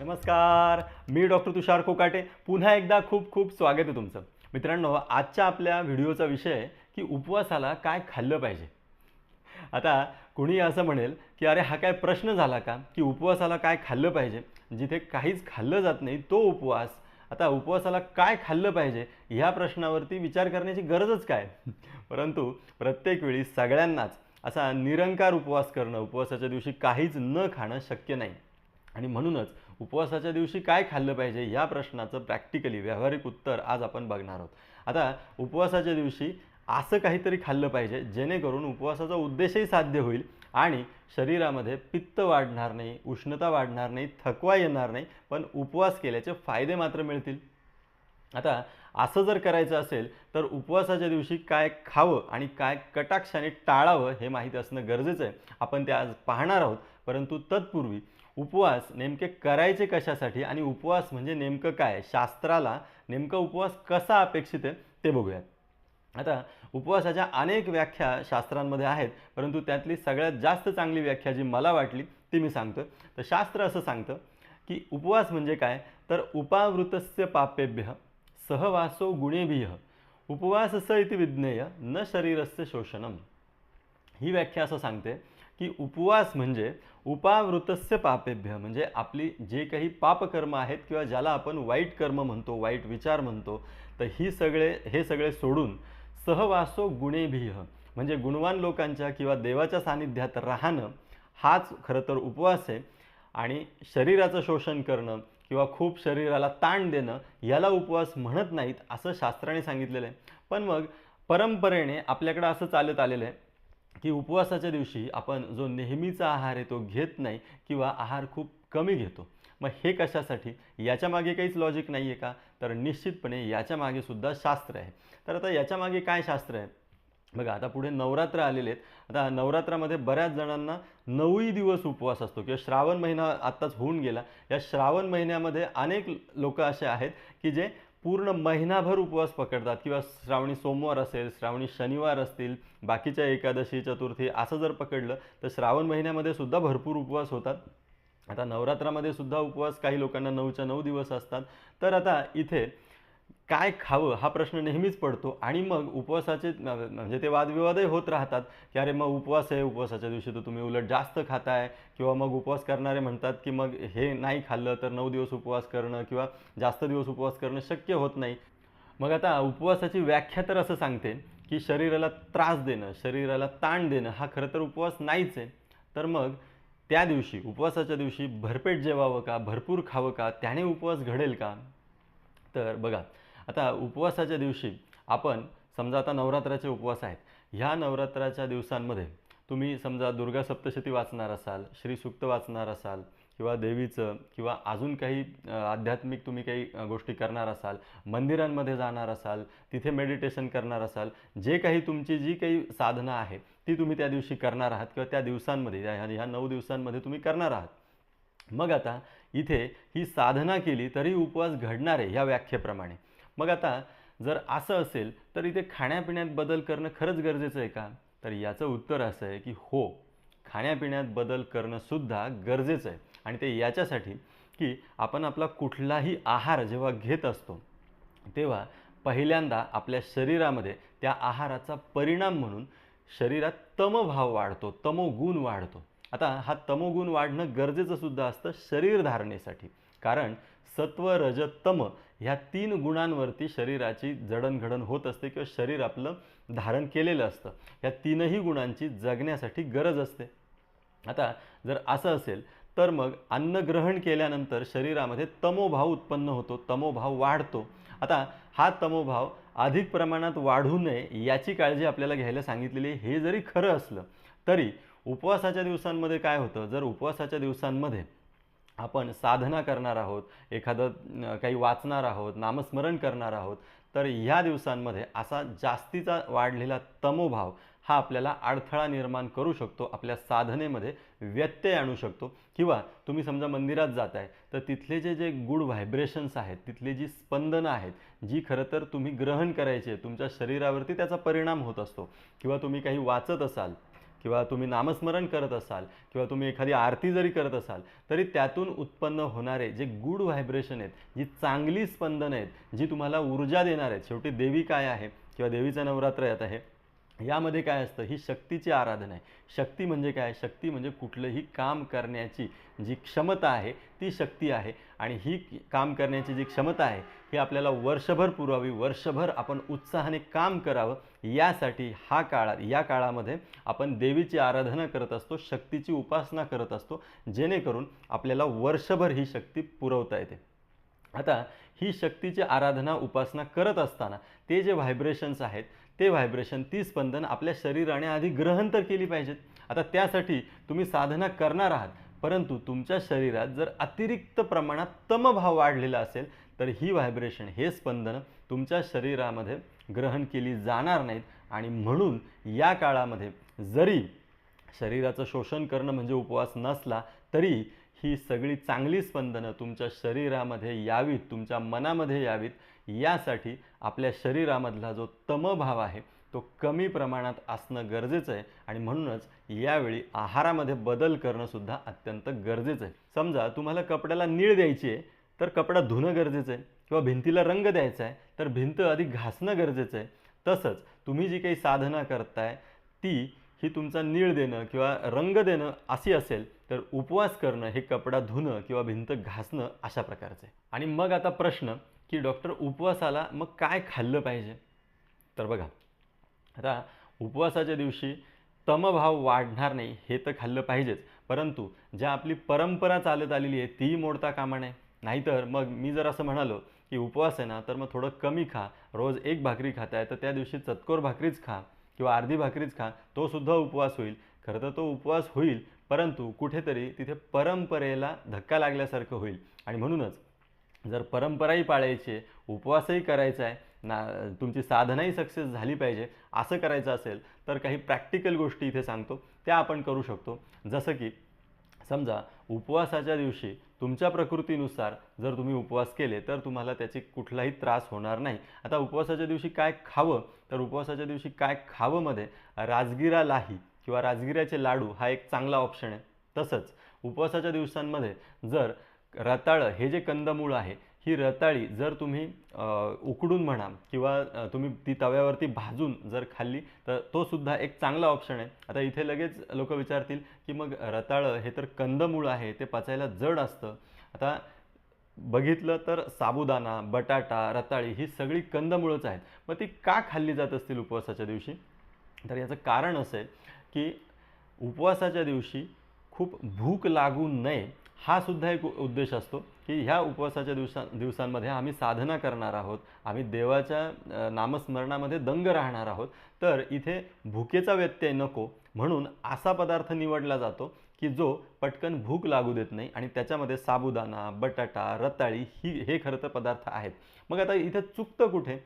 नमस्कार मी डॉक्टर तुषार कोकाटे. पुन्हा एकदा खूप खूप स्वागत आहे तुमचं. मित्रांनो आजच्या आपल्या व्हिडिओचा विषय की उपवासाला काय खाल्लं पाहिजे? आता कुणी असं म्हणेल की अरे हा काय प्रश्न झाला का? की उपवासाला काय खाल्लं पाहिजे? जिथे काहीच खाल्लं जात नाही तो उपवास. आता उपवासाला काय खाल्लं पाहिजे? ह्या प्रश्नावरती विचार करण्याची गरजच काय? परंतु प्रत्येक वेळी सगळ्यांनाच असा निरंकार उपवास करणं उपवासाच्या दिवशी काहीच न खाणं शक्य नाही. आणि म्हणूनच उपवासाच्या दिवशी काय खाल्लं पाहिजे या प्रश्नाचं प्रॅक्टिकली व्यावहारिक उत्तर आज आपण बघणार आहोत. आता उपवासाच्या दिवशी असं काहीतरी खाल्लं पाहिजे जेणेकरून उपवासाचा उद्देशही साध्य होईल आणि शरीरामध्ये पित्त वाढणार नाही उष्णता वाढणार नाही थकवा येणार नाही पण उपवास केल्याचे फायदे मात्र मिळतील. आता असं जर करायचं असेल तर उपवासाच्या दिवशी काय खावं आणि काय कटाक्षाने टाळावं हे माहीत असणं गरजेचं आहे. आपण ते आज पाहणार आहोत परंतु तत्पूर्वी उपवास नेमके करायचे कशासाठी आणि उपवास म्हणजे नेमकं काय? शास्त्राला नेमका उपवास कसा अपेक्षित आहे ते बघूयात. आता उपवासाच्या अनेक व्याख्या शास्त्रांमध्ये आहेत परंतु त्यातली सगळ्यात जास्त चांगली व्याख्या जी मला वाटली ती मी सांगतो तर शास्त्र असं सांगतं की उपवास म्हणजे काय? तर उपावृतस्य पापेभ्य सहवासो गुणेभिय उपवास स इति विज्ञेय न शरीरस्य शोषणम. ही व्याख्या असं सांगते. की उपवास म्हणजे उपावृतस्य पापेभ्य म्हणजे आपली जे काही पापकर्म आहेत किंवा ज्याला आपण वाईट कर्म म्हणतो वाईट विचार म्हणतो तर ही सगळे हे सगळे सोडून सहवासो गुणेभिह म्हणजे गुणवान लोकांच्या किंवा देवाच्या सानिध्यात राहणं हाच खरं तर उपवास आहे. आणि शरीराचं शोषण करणं किंवा खूप शरीराला ताण देणं याला उपवास म्हणत नाहीत असं शास्त्राने सांगितलेलं आहे. पण मग परंपरेने आपल्याकडं असं चालत आलेलं आहे की उपवासाच्या दिवशी आपण जो नेहमीचा आहार आहे तो घेत नाही किंवा आहार खूप कमी घेतो. मग हे कशासाठी? याच्या मागे काहीच लॉजिक नाही आहे का? तर निश्चितपणे याच्या मागे सुद्धा शास्त्र आहे. तर आता याच्या मागे काय शास्त्र आहे? बघा आता पुढे नवरात्र आलेले आहेत. आता नवरात्रामध्ये बऱ्याच जणांना नऊही दिवस उपवास असतो किंवा श्रावण महिना आत्ताच होऊन गेला. या श्रावण महिन्यामध्ये अनेक लोक असे आहेत की जे पूर्ण महिनाभर उपवास पकडतात. किंवा श्रावणी सोमवार असेल श्रावणी शनिवार असतील बाकीच्या एकादशी चतुर्थी असं जर पकडलं तर श्रावण महिन्यामध्ये सुद्धा भरपूर उपवास होतात. आता नवरात्रामध्ये सुद्धा उपवास काही लोकांना नऊच्या नऊ दिवस असतात. तर आता इथे काय खावं हा प्रश्न नेहमीच पडतो आणि मग उपवासाचे म्हणजे ते वादविवादही होत राहतात की अरे मग उपवास आहे उपवासाच्या दिवशी तर तुम्ही उलट जास्त खाताय किंवा मग उपवास करणारे म्हणतात की मग हे नाही खाल्लं तर नऊ दिवस उपवास करणं किंवा जास्त दिवस उपवास करणं शक्य होत नाही. मग आता उपवासाची व्याख्या तर असं सांगते की शरीराला त्रास देणं शरीराला ताण देणं हा खरं तर उपवास नाहीच आहे. तर मग त्या दिवशी उपवासाच्या दिवशी भरपेट जेवावं का भरपूर खावं का त्याने उपवास घडेल का? तर बघा आता उपवासाच्या दिवशी आपण समजा आता नवरात्राचे उपवास आहेत. ह्या नवरात्राच्या दिवसांमध्ये तुम्ही समजा दुर्गा सप्तशती वाचणार असाल श्री सुक्त वाचणार असाल किंवा देवीचं किंवा अजून काही आध्यात्मिक तुम्ही काही गोष्टी करणार असाल मंदिरांमध्ये जाणार असाल तिथे मेडिटेशन करणार असाल जे काही तुमची जी काही साधना आहे ती तुम्ही त्या दिवशी करणार आहात किंवा त्या दिवसांमध्ये ह्या ह्या नऊ दिवसांमध्ये तुम्ही करणार आहात. मग आता इथे ही साधना केली तरी उपवास घडणार आहे ह्या व्याख्येप्रमाणे. मग आता जर असं असेल तर इथे खाण्यापिण्यात बदल करणं खरंच गरजेचं आहे का? तर याचं उत्तर असं आहे की हो खाण्यापिण्यात बदल करणं सुद्धा गरजेचं आहे. आणि ते याच्यासाठी की आपण आपला कुठलाही आहार जेव्हा घेत असतो तेव्हा पहिल्यांदा आपल्या शरीरामध्ये त्या आहाराचा परिणाम म्हणून शरीरात तमभाव वाढतो तमोगुण वाढतो. आता हा तमोगुण वाढणं गरजेचं सुद्धा असतं शरीरधारणेसाठी कारण सत्व रज तम ह्या तीन गुणांवरती शरीराची जडणघडण होत असते किंवा शरीर आपलं धारण केलेलं असतं. ह्या तीनही गुणांची जगण्यासाठी गरज असते. आता जर असं असेल तर मग अन्न ग्रहण केल्यानंतर शरीरामध्ये तमोभाव उत्पन्न होतो तमोभाव वाढतो. आता हा तमोभाव अधिक प्रमाणात वाढू नये याची काळजी आपल्याला घ्यायला सांगितलेली आहे. हे जरी खरं असलं तरी उपवासाच्या दिवसांमध्ये काय होतं? जर उपवासाच्या दिवसांमध्ये आपण साधना करणार आहोत एखादं काही वाचणार आहोत नामस्मरण करणार आहोत तर ह्या दिवसांमध्ये असा जास्तीचा वाढलेला तमोभाव हा आपल्याला अडथळा निर्माण करू शकतो आपल्या साधनेमध्ये व्यत्यय आणू शकतो. किंवा तुम्ही समजा मंदिरात जात आहे तर तिथले जे जे गुड व्हायब्रेशन्स आहेत तिथली जी स्पंदनं आहेत जी खरं तर तुम्ही ग्रहण करायची आहे तुमच्या शरीरावरती त्याचा परिणाम होत असतो. किंवा तुम्ही काही वाचत असाल किंवा तुम्ही नामस्मरण करत असाल किंवा तुम्ही एखादी आरती जरी करत असाल तरी त्यातून उत्पन्न होणारे जे गुड व्हायब्रेशन आहेत जी चांगली स्पंदनं आहेत जी तुम्हाला ऊर्जा देणार आहेत शेवटी देवी काय आहे किंवा देवीचं नवरात्र येत आहे यामध्ये काय असतं? ही शक्तीची आराधना आहे. शक्ती म्हणजे काय? शक्ती म्हणजे कुठलंही काम करण्याची जी क्षमता आहे ती शक्ती आहे. आणि ही काम करण्याची जी क्षमता आहे ही आपल्याला वर्षभर पुरावी वर्षभर आपण उत्साहाने काम करावं यासाठी हा काळात या काळामध्ये आपण देवीची आराधना करत असतो शक्तीची उपासना करत असतो जेणेकरून आपल्याला वर्षभर ही शक्ती पुरवता येते. आता ही शक्तीची आराधना उपासना करत असताना ते जे व्हायब्रेशन्स आहेत ते व्हायब्रेशन ती स्पंदन आपल्या शरीराने आधी ग्रहण तर केली पाहिजेत. आता त्यासाठी तुम्ही साधना करणार आहात परंतु तुमच्या शरीरात जर अतिरिक्त प्रमाणात तमभाव वाढलेला असेल तर ही व्हायब्रेशन हे स्पंदनं तुमच्या शरीरामध्ये ग्रहण केली जाणार नाहीत. आणि म्हणून या काळामध्ये जरी शरीराचं शोषण करणं म्हणजे उपवास नसला तरी ही सगळी चांगली स्पंदनं तुमच्या शरीरामध्ये यावीत तुमच्या मनामध्ये यावीत. यासाठी आपल्या शरीरामधला जो तमभाव आहे तो कमी प्रमाणात असणं गरजेचं आहे आणि म्हणूनच यावेळी आहारामध्ये बदल करणं सुद्धा अत्यंत गरजेचं आहे. समजा तुम्हाला कपड्याला नीळ द्यायची आहे तर कपडा धुणं गरजेचं आहे किंवा भिंतीला रंग द्यायचा आहे तर भिंत आधी घासणं गरजेचं आहे. तसंच तुम्ही जी काही साधना करताय ती ही तुमचा नीळ देणं किंवा रंग देणं अशी असेल तर उपवास करणं हे कपडा धुणं किंवा भिंत घासणं अशा प्रकारचं आहे. आणि मग आता प्रश्न की डॉक्टर उपवासाला मग काय खाल्लं पाहिजे? तर बघा आता उपवासाच्या दिवशी तमभाव वाढणार नाही हे तर खाल्लं पाहिजेच. परंतु ज्या आपली परंपरा चालत आलेली आहे तीही मोडता कामा नये. नाहीतर मग मी जर असं म्हणालो की उपवास आहे ना तर मग थोडं कमी खा. रोज एक भाकरी खाताय तर त्या दिवशी चतकोर भाकरीच खा किंवा अर्धी भाकरीच खा. तो सुद्धा उपवास होईल. खरं तर तो उपवास होईल परंतु कुठेतरी तिथे परंपरेला धक्का लागल्यासारखं होईल. आणि म्हणूनच जर परंपराही पाळायची आहे उपवासही करायचा आहे ना तुमची साधनाही सक्सेस झाली पाहिजे असं करायचं असेल तर काही प्रॅक्टिकल गोष्टी इथे सांगतो त्या आपण करू शकतो. जसं की समजा उपवासाच्या दिवशी तुमच्या प्रकृतीनुसार जर तुम्ही उपवास केले तर तुम्हाला त्याची कुठलाही त्रास होणार नाही. आता उपवासाच्या दिवशी काय खावं तर उपवासाच्या दिवशी काय खावंमध्ये राजगिरा लाही किंवा राजगिऱ्याचे लाडू हा एक चांगला ऑप्शन आहे. तसंच उपवासाच्या दिवसांमध्ये जर रताळं हे जे कंदमूळ आहे ही रताळी जर तुम्ही उकडून म्हणा किंवा तुम्ही ती तव्यावरती भाजून जर खाल्ली तर तो सुद्धा एक चांगला ऑप्शन आहे. आता इथे लगेच लोक विचारतील की मग रताळं हे तर कंदमूळ आहे ते पचायला जड असतं. आता बघितलं तर साबुदाणा बटाटा रताळी ही सगळी कंदमुळंच आहेत. मग ती का खाल्ली जात असतील उपवासाच्या दिवशी? तर याचं कारण असं आहे की उपवासाच्या दिवशी खूप भूक लागू नये हा सुद्धा एक उद्देश असतो की ह्या उपवासाच्या दिवसा दिवसांमध्ये आम्ही साधना करणार आहोत. आम्ही देवाच्या नामस्मरणामध्ये दंग राहणार आहोत. तर इथे भुकेचा व्यत्यय नको म्हणून असा पदार्थ निवडला जातो की जो पटकन भूक लागू देत नाही आणि त्याच्यामध्ये साबुदाणा बटाटा रताळी ही हे खरं तर पदार्थ आहेत. मग आता इथे चुकतं कुठे?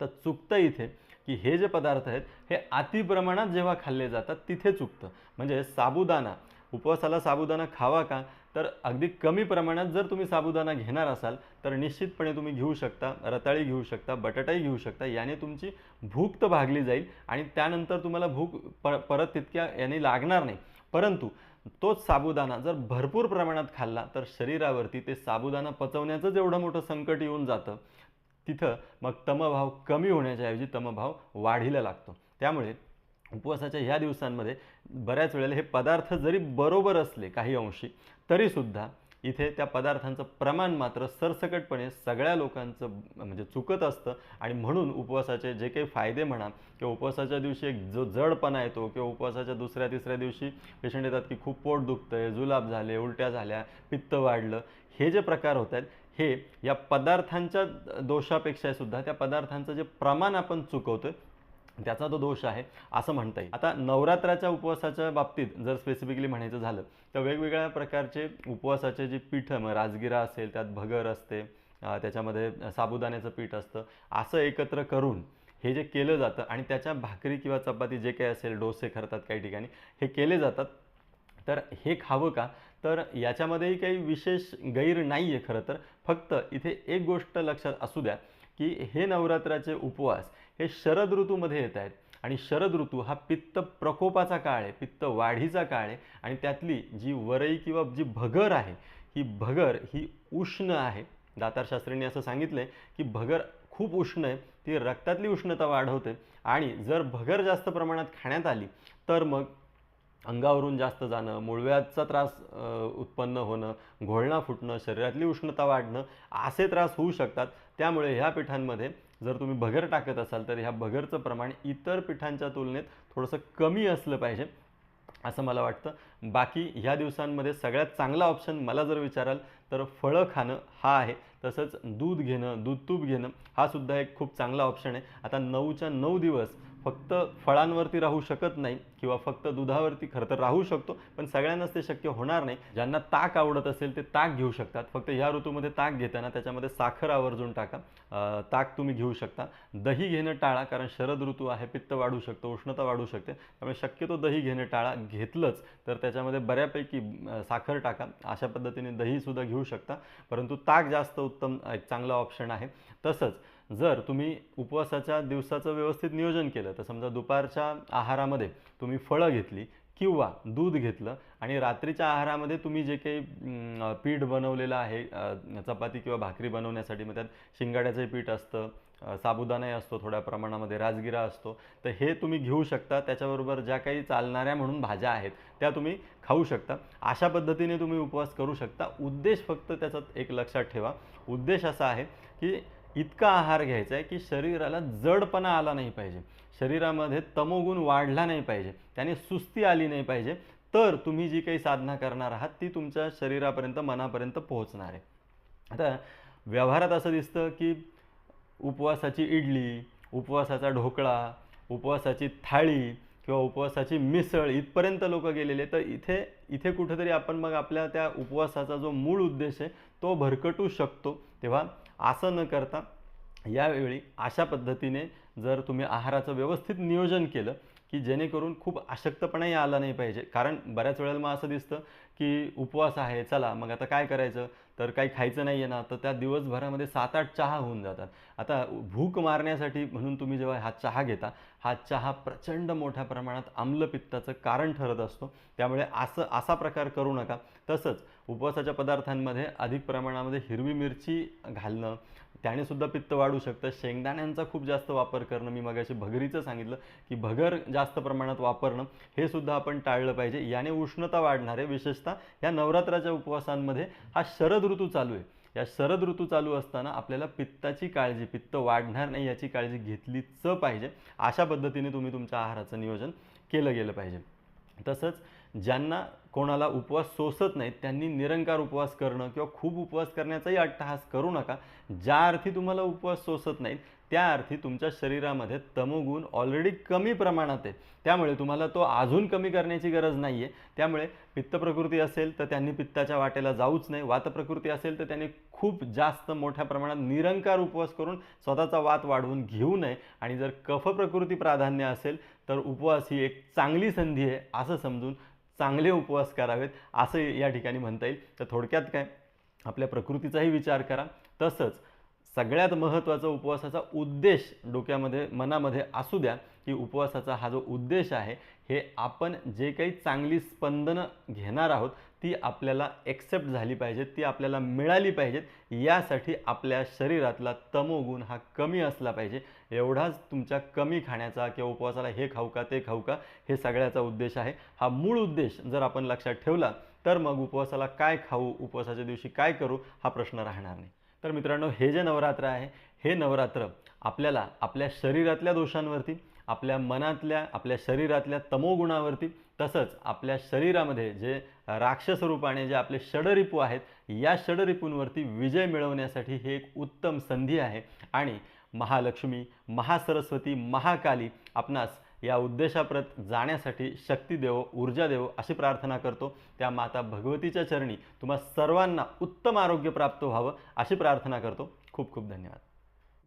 तर चुकतं इथे की हे जे पदार्थ आहेत हे अतिप्रमाणात जेव्हा खाल्ले जातात तिथे चुकतं. म्हणजे साबुदाणा उपवासाला साबुदाणा खावा का? तर अगदी कमी प्रमाणात जर तुम्ही साबुदाणा घेणार असाल तर निश्चितपणे तुम्ही घेऊ शकता रताळी घेऊ शकता बटाटाही घेऊ शकता याने तुमची भूक तर भागली जाईल आणि त्यानंतर तुम्हाला भूक पर परत तितक्या याने लागणार नाही. परंतु तोच साबुदाणा जर भरपूर प्रमाणात खाल्ला तर शरीरावरती ते साबुदाणा पचवण्याचंच एवढं मोठं संकट येऊन जातं. तिथं मग तमभाव कमी होण्याच्या ऐवजी तमभाव वाढीला लागतो. त्यामुळे उपवासाच्या ह्या दिवसांमध्ये बऱ्याच वेळेला हे पदार्थ जरी बरोबर असले काही अंशी तरीसुद्धा इथे त्या पदार्थांचं प्रमाण मात्र सरसकटपणे सगळ्या लोकांचं म्हणजे चुकत असतं. आणि म्हणून उपवासाचे जे काही फायदे म्हणा किंवा उपवासाच्या दिवशी एक जो जडपणा येतो किंवा उपवासाच्या दुसऱ्या तिसऱ्या दिवशी पेशंट येतात की खूप पोट दुखतं आहे जुलाब झाले उलट्या झाल्या पित्त वाढलं हे जे प्रकार होत आहेत हे या पदार्थांच्या दोषापेक्षा सुद्धा त्या पदार्थांचं जे प्रमाण आपण चुकवतोय त्याचा तो दोष आहे असं म्हणता येईल. आता नवरात्राच्या उपवासाच्या बाबतीत जर स्पेसिफिकली म्हणायचं झालं तर वेगवेगळ्या प्रकारचे उपवासाचे जे पीठं मग राजगिरा असेल त्यात भगर असते त्याच्यामध्ये साबुदाण्याचं पीठ असतं असं एकत्र करून हे जे केलं जातं आणि त्याच्या भाकरी किंवा चपाती जे काही असेल डोसे करतात काही ठिकाणी हे केले जातात. तर हे खावं का? तर याच्यामध्येही काही विशेष गैर नाही आहे खरं तर. फक्त इथे एक गोष्ट लक्षात असू द्या की हे नवरात्राचे उपवास हे शरद ऋतूमध्ये येत आहेत. आणि शरद ऋतू हा पित्त प्रकोपाचा काळ आहे पित्त वाढीचा काळ आहे. आणि त्यातली जी वरई किंवा जी भगर आहे ही भगर ही उष्ण आहे. दातारशास्त्रींनी असं सांगितलं आहे की भगर खूप उष्ण आहे ती रक्तातली उष्णता वाढवते. आणि जर भगर जास्त प्रमाणात खाण्यात आली तर मग अंगावरून जास्त जाणं मुळव्याचा त्रास उत्पन्न होणं घोळणा फुटणं शरीरातली उष्णता वाढणं असे त्रास होऊ शकतात. त्यामुळे ह्या पिठांमध्ये जर तुम्ही भगर टाकत असाल तर ह्या भगरचं प्रमाण इतर पिठांच्या तुलनेत थोडंसं कमी असलं पाहिजे असं मला वाटतं. बाकी ह्या दिवसांमध्ये सगळ्यात चांगला ऑप्शन मला जर विचाराल तर फळं खाणं हा आहे. तसंच दूध घेणं दूध तूप घेणं हा सुद्धा एक खूप चांगला ऑप्शन आहे. आता नऊच्या नऊ दिवस फक्त फळांवरती राहू शकत नाही किंवा फक्त दुधावरती खरं तर राहू शकतो पण सगळ्यांनाच ते शक्य होणार नाही. ज्यांना ताक आवडत असेल ते ताक घेऊ शकतात. फक्त ह्या ऋतूमध्ये ताक घेताना त्याच्यामध्ये साखर आवर्जून टाका. ताक तुम्ही घेऊ शकता. दही घेणं टाळा कारण शरद ऋतू आहे पित्त वाढू शकतो उष्णता वाढू शकते. त्यामुळे शक्यतो दही घेणं टाळा घेतलंच तर त्याच्यामध्ये बऱ्यापैकी साखर टाका. अशा पद्धतीने दहीसुद्धा घेऊ शकता. परंतु ताक जास्त उत्तम एक चांगला ऑप्शन आहे. तसंच जर तुम्ही उपवासाच्या दिवसाचं व्यवस्थित नियोजन केलं तर समजा दुपारच्या आहारामध्ये तुम्ही फळं घेतली किंवा दूध घेतलं आणि रात्रीच्या आहारामध्ये तुम्ही जे काही पीठ बनवलेलं आहे चपाती किंवा भाकरी बनवण्यासाठी मग त्यात शिंगाड्याचं पीठ असतं साबुदाणाही असतो थोड्या प्रमाणामध्ये राजगिरा असतो तर हे तुम्ही घेऊ शकता. त्याच्याबरोबर ज्या काही चालणाऱ्या म्हणून भाज्या आहेत त्या तुम्ही खाऊ शकता. अशा पद्धतीने तुम्ही उपवास करू शकता. उद्देश फक्त त्याचा एक लक्षात ठेवा. उद्देश असा आहे की इतका आहार घ्यायचा आहे की शरीराला जडपणा आला नाही पाहिजे. शरीरामध्ये तमोगुण वाढला नाही पाहिजे. त्याने सुस्ती आली नाही पाहिजे. तर तुम्ही जी काही साधना करणार आहात ती तुमच्या शरीरापर्यंत मनापर्यंत पोहोचणार आहे. आता व्यवहारात असं दिसतं की उपवासाची इडली उपवासाचा ढोकळा उपवासाची थाळी किंवा उपवासाची मिसळ इथपर्यंत लोक गेलेले तर इथे इथे कुठेतरी आपण मग आपल्या त्या उपवासाचा जो मूळ उद्देश आहे तो भरकटू शकतो. तेव्हा असं न करता यावेळी अशा पद्धतीने जर तुम्ही आहाराचं व्यवस्थित नियोजन केलं की जेणेकरून खूप आशक्तपणाही आला नाही पाहिजे. कारण बऱ्याच वेळेला मग असं दिसतं की उपवास आहे चला मग आता काय करायचं? तर काही खायचं नाही आहे ना तर त्या दिवसभरामध्ये सात आठ चहा होऊन जातात. आता भूक मारण्यासाठी म्हणून तुम्ही जेव्हा हा चहा घेता हा चहा प्रचंड मोठ्या प्रमाणात आम्लपित्ताचं कारण ठरत असतो. त्यामुळे असं असा प्रकार करू नका. तसंच उपवासाच्या पदार्थांमध्ये अधिक प्रमाणामध्ये हिरवी मिरची घालणं त्याने सुद्धा पित्त वाढू शकतं. शेंगदाण्यांचा खूप जास्त वापर करणं मी मगाशी भगरीचं सांगितलं की भगर जास्त प्रमाणात वापरणं हे सुद्धा आपण टाळलं पाहिजे. याने उष्णता वाढणार आहे विशेषतः या नवरात्राच्या उपवासांमध्ये हा शरद ऋतू चालू आहे. या शरद ऋतू चालू असताना आपल्याला पित्ताची काळजी पित्त वाढणार नाही याची काळजी घेतलीच पाहिजे. अशा पद्धतीने तुम्ही तुमच्या आहाराचं नियोजन केलं गेलं पाहिजे. तसंच ज्यांना कोणाला उपवास सोसत नाहीत त्यांनी निरंकार उपवास करणं किंवा खूप उपवास करण्याचाही अट्टहास करू नका. ज्या अर्थी तुम्हाला उपवास सोसत नाहीत त्या अर्थी तुमच्या शरीरामध्ये तमोगुण ऑलरेडी कमी प्रमाणात आहे त्यामुळे तुम्हाला तो अजून कमी करण्याची गरज नाही आहे त्यामुळे पित्त प्रकृती असेल तर त्यांनी पित्ताच्या वाटेला जाऊच नाही. वात प्रकृती असेल तर त्यांनी खूप जास्त मोठ्या प्रमाणात निरंकार उपवास करून स्वतःचा वात वाढवून घेऊ नये. आणि जर कफ प्रकृती प्राधान्य असेल तर उपवास ही एक चांगली संधी आहे असं समजून चांगले उपवास करावेत असं या ठिकाणी म्हणता येईल. तर थोडक्यात काय आपल्या प्रकृतीचाही विचार करा. तसंच सगळ्यात महत्त्वाचा उपवासाचा उद्देश डोक्यामध्ये मनामध्ये असू द्या. की उपवासाचा हा जो उद्देश आहे हे आपण जे काही चांगली स्पंदनं घेणार आहोत ती आपल्याला एक्सेप्ट झाली पाहिजेत ती आपल्याला मिळाली पाहिजेत यासाठी आपल्या शरीरातला तमोगुण हा कमी असला पाहिजे. एवढाच तुमच्या कमी खाण्याचा किंवा उपवासाला हे खाऊ का ते खाऊ का हे सगळ्याचा उद्देश आहे. हा मूळ उद्देश जर आपण लक्षात ठेवला तर मग उपवासाला काय खाऊ उपवासाच्या दिवशी काय करू हा प्रश्न राहणार नाही. तर मित्रांनो हे जे नवरात्र आहे हे नवरात्र आपल्याला आपल्या शरीरातल्या दोषांवरती आपल्या मनातल्या आपल्या शरीरातल्या तमोगुणावरती तसंच आपल्या शरीरामध्ये जे राक्षस रूपाने जे आपले षडरिपू आहेत या षडरिपूंवरती विजय मिळवण्यासाठी ही एक उत्तम संधी आहे. आणि महालक्ष्मी महासरस्वती महाकाली आपणास या उद्देशाप्रत जाण्यासाठी शक्ती देवो ऊर्जा देवो अशी प्रार्थना करतो. त्या माता भगवतीच्या चरणी तुम्हा सर्वांना उत्तम आरोग्य प्राप्त व्हावं अशी प्रार्थना करतो. खूप खूप धन्यवाद.